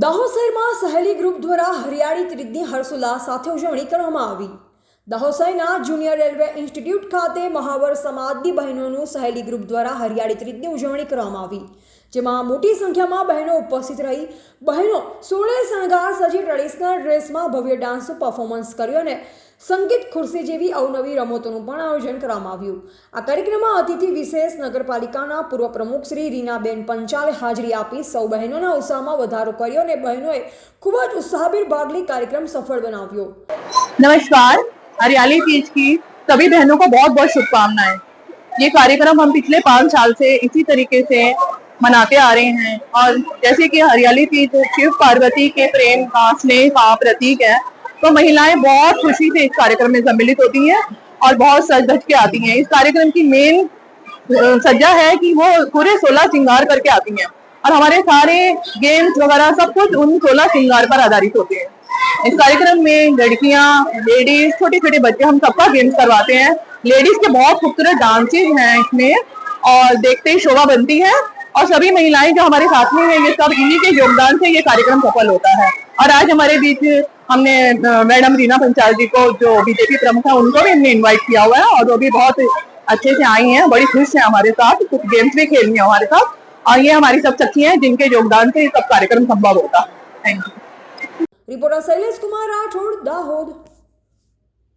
દાહોદ શહેરમાં સહેલી ગ્રુપ દ્વારા હરિયાળી ત્રીજની હર્ષોલ્લાસ સાથે ઉજવણી કરવામાં આવી. દાહોસાઈના જુનિયર રેલવે ઇન્સ્ટિટ્યૂટ ખાતે મહાવર સમાજની બહેનોનું સહેલી ગ્રુપ દ્વારા હરિયાળી ત્રીજની ઉજવણી કરવામાં આવી, જેમાં મોટી સંખ્યામાં બહેનો ઉપસ્થિત રહી, બહેનો સોળે શણગાર સજી ટ્રેડિશનલ ડ્રેસમાં ભવ્ય ડાન્સનું પરફોર્મન્સ કર્યું અને સંગીત ખુરશી જેવી અવનવી રમતોનું પણ આયોજન કરવામાં આવ્યું. આ કાર્યક્રમમાં અતિથિ વિશેષ નગરપાલિકાના પૂર્વ પ્રમુખ શ્રી રીનાબેન પંચાલે હાજરી આપી સૌ બહેનોના ઉત્સાહમાં વધારો કર્યો અને બહેનોએ ખૂબ જ ઉત્સાહભીર ભાગ લઈ કાર્યક્રમ સફળ બનાવ્યો. નમસ્કાર. हरियाली तीज की सभी बहनों को बहुत बहुत शुभकामनाएँ। ये कार्यक्रम हम पिछले पाँच साल से इसी तरीके से मनाते आ रहे हैं। और जैसे कि हरियाली तीज शिव पार्वती के प्रेम का, स्नेह का प्रतीक है। तो महिलाएँ बहुत खुशी से इस कार्यक्रम में सम्मिलित होती हैं और बहुत सज धज के आती हैं। इस कार्यक्रम की मेन सज्जा है कि वो पूरे सोलह श्रृंगार करके आती हैं। और हमारे सारे गेम्स वगैरह सब कुछ उन सोलह श्रृंगार पर आधारित होते हैं। इस कार्यक्रम में लड़कियाँ लेडीज़ छोटे छोटे बच्चे हम सबका गेम्स करवाते हैं। लेडीज़ के बहुत खूबसूरत डांसेज हैं इसमें और देखते ही, शोभा बनती है। और सभी महिलाएँ जो हमारे साथ में हैं, ये सब इन्हीं के योगदान से ये कार्यक्रम सफल होता है। और आज हमारे बीच हमने मैडम रीना पंचाल जी को, जो बीजेपी प्रमुख है, उनको भी हमने इनवाइट किया हुआ है और वो भी बहुत अच्छे से आई हैं, बड़ी खुश हैं हमारे साथ। कुछ गेम्स भी खेलनी है हमारे साथ और ये हमारी सब सखी हैं जिनके योगदान से ये सब कार्यक्रम संभव होता। है thank you reporter Shailesh Kumar Rathod Dahod.